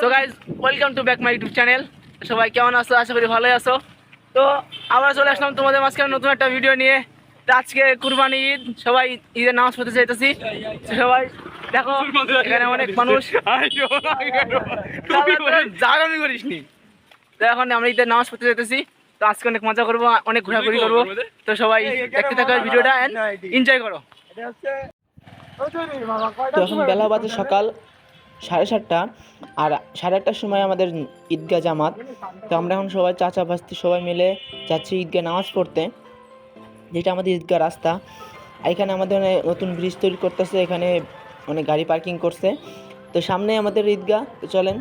So guys welcome to back my YouTube channel সবাই কেমন আছো? আশা করি ভালোই আছো। তো আমরা চলে আসলাম তোমাদের মাঝখানে নতুন একটা ভিডিও নিয়ে। আজকে কুরবানি ঈদ। সবাই ঈদের নামাজ পড়তে চাইতেছি। সবাই দেখো এখানে অনেক মানুষ। জাগামি করিস নি তো এখন আমরা ঈদের নামাজ পড়তে চাইতেছি। তো আজকে অনেক মজা করব অনেক ঘোরাঘুরি করব। তো সবাই দেখতে থাকো ভিডিওটা এনজয় করো। তো এখন বেলা বাজে সকাল। সাড়ে সাতটা, আর সাড়ে আটটার সময় আমাদের ঈদগাহ জামাত। তো আমরা এখন সবাই চাচা বাস্তি সবাই মিলে যাচ্ছি ঈদগাহ নামাজ পড়তে, যেটা আমাদের ঈদগাহ রাস্তা। আর এখানে আমাদের নতুন ব্রিজ তৈরি করতেছে, এখানে অনেক গাড়ি পার্কিং করছে। তো সামনে আমাদের ঈদগাহ, তো চলেন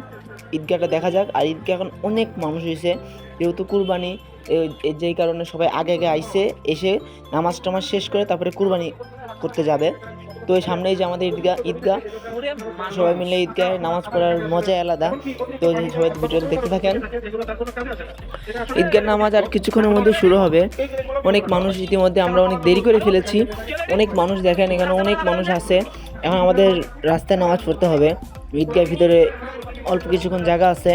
ঈদগাহটা দেখা যাক। আর ঈদগাহ এখন অনেক মানুষ হয়েছে, যেহেতু কুরবানি যেই কারণে সবাই আগে আগে আইসে, এসে নামাজ টামাজ শেষ করে তারপরে কুরবানি করতে যাবে। তো এই সামনেই যে আমাদের ঈদগাহ ঈদগাহ সবাই মিলে ঈদগাহে নামাজ পড়ার মজাই আলাদা। তো সবাই ভিডিওটা দেখতে থাকেন। ঈদগাহ নামাজ আর কিছুক্ষণের মধ্যে শুরু হবে। অনেক মানুষ ইতিমধ্যে আমরা অনেক দেরি করে ফেলেছি। অনেক মানুষ দেখেন এখানে অনেক মানুষ আছে। এখন আমাদের রাস্তায় নামাজ পড়তে হবে। ঈদগাহের ভিতরে অল্প কিছুক্ষণ জায়গা আছে।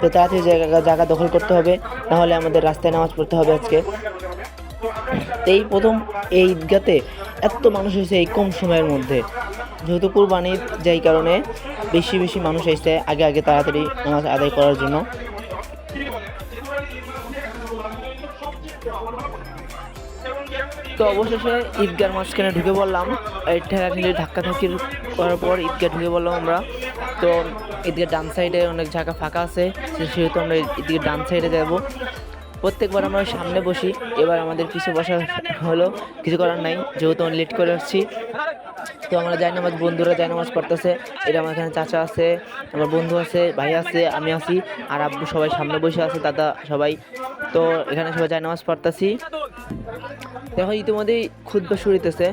তো তাড়াতাড়ি জায়গা জায়গা দখল করতে হবে। নাহলে আমাদের রাস্তায় নামাজ পড়তে হবে আজকে। এই প্রথম এই ঈদগাতে এত মানুষ হয়েছে এই কম সময়ের মধ্যে। যেহেতু কুরবানির যেই কারণে বেশি বেশি মানুষ এসেছে আগে আগে তাড়াতাড়ি নামাজ আদায় করার জন্য। তো অবশেষে ঈদগার মাঝখানে ঢুকে পড়লাম। এই ঠেলাঠেলি ধাক্কা ধাক্কি করার পর ঈদগাহ ঢুকে পড়লাম আমরা। তো ঈদগার ডান সাইডে অনেক জায়গা ফাঁকা আছে সেহেতু আমরা এদিকে ডান সাইডে যাব। প্রত্যেকবার আমরা সামনে বসি। এবার আমাদের কিছু বসা হলো, কিছু করার নাই, যেহেতু আমি লেট করে আসছি। তো আমরা যাই নামাজ বন্ধুরা যাই জায়নামাজ পড়তেছে। এটা আমার এখানে চাচা আছে, আমার বন্ধু আছে, ভাই আছে, আমি আছি, আর আব্বু সবাই সামনে বসে আছে, দাদা সবাই। তো এখানে সবাই জায়নামাজ পড়তেছি। দেখো, ইতিমধ্যেই ক্ষুদ্র শুরু হইতেছে।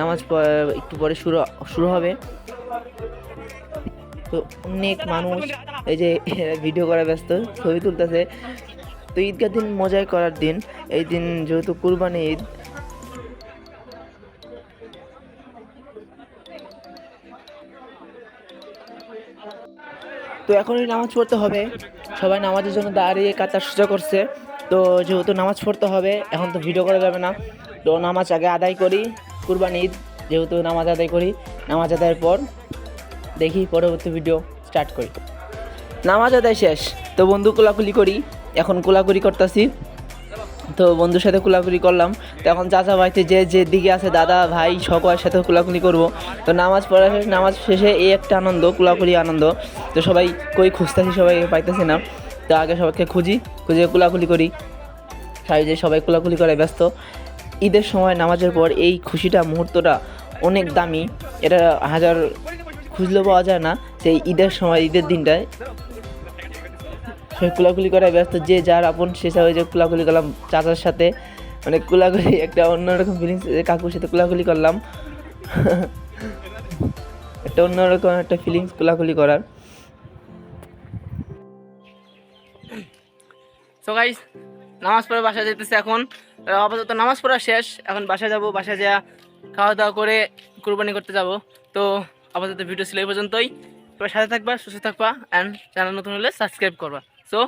নামাজ একটু পরে শুরু শুরু হবে। তো অনেক মানুষ এই যে ভিডিও করা ব্যস্ত, ছবি তুলতেছে। তো ঈদগার দিন মজাই করার দিন। এই দিন যেহেতু কুরবানি ঈদ। তো এখনই নামাজ পড়তে হবে। সবাই নামাজের জন্য দাঁড়িয়ে কাতার সোজা করছে। তো যেহেতু নামাজ পড়তে হবে, এখন তো ভিডিও করা যাবে না। তো নামাজ আগে আদায় করি, কুরবানি ঈদ যেহেতু নামাজ আদায় করি, নামাজ আদায়ের পর দেখি পরবর্তী ভিডিও স্টার্ট করি। নামাজ আদায় শেষ। তো বন্ধু কোলাকুলি করি। এখন কোলাকুলি করতেছি। তো বন্ধুর সাথে কোলাকুলি করলাম। তো এখন চাচা ভাইতে যে যে দিকে আছে, দাদা, ভাই সকলের সাথে কোলাকুলি করব। তো নামাজ পড়া শেষ, নামাজ শেষে এই একটা আনন্দ, কোলাকুলি আনন্দ। তো সবাই কই খুঁজতেছি, সবাই পাইতেছি না। তো আগে সবাইকে খুঁজি, খুঁজে কোলাকুলি করি। সাইজে সবাই কোলাকুলি করে ব্যস্ত। ঈদের সময় নামাজের পর এই খুশিটা, মুহূর্তটা অনেক দামি। এটা হাজার খুঁজলে পাওয়া যায় না সেই ঈদের সময়, ঈদের দিনটায় কুলাকুলি করায় ব্যস্ত, যে যার আপন সে সবাই যে কুলাকুলি করলাম চাচার সাথে। মানে কুলাকুলি একটা অন্যরকম ফিলিংস কাকুর সাথে কুলাকুলি করলাম। একটা অন্যরকম একটা ফিলিংস কুলাকুলি করার। সো গাইস নামাজ পড়ে বাসায় যেতেছে এখন। আপাতত নামাজ পড়া শেষ, এখন বাসায় যাব, বাসায় যা খাওয়া দাওয়া করে কুরবানি করতে যাব। তো আপাতত ভিডিও ছিল এই পর্যন্তই। তোমরা সাথে থাকবা, সুস্থ থাকবা অ্যান্ড চ্যানেল নতুন হলে সাবস্ক্রাইব করবা। সো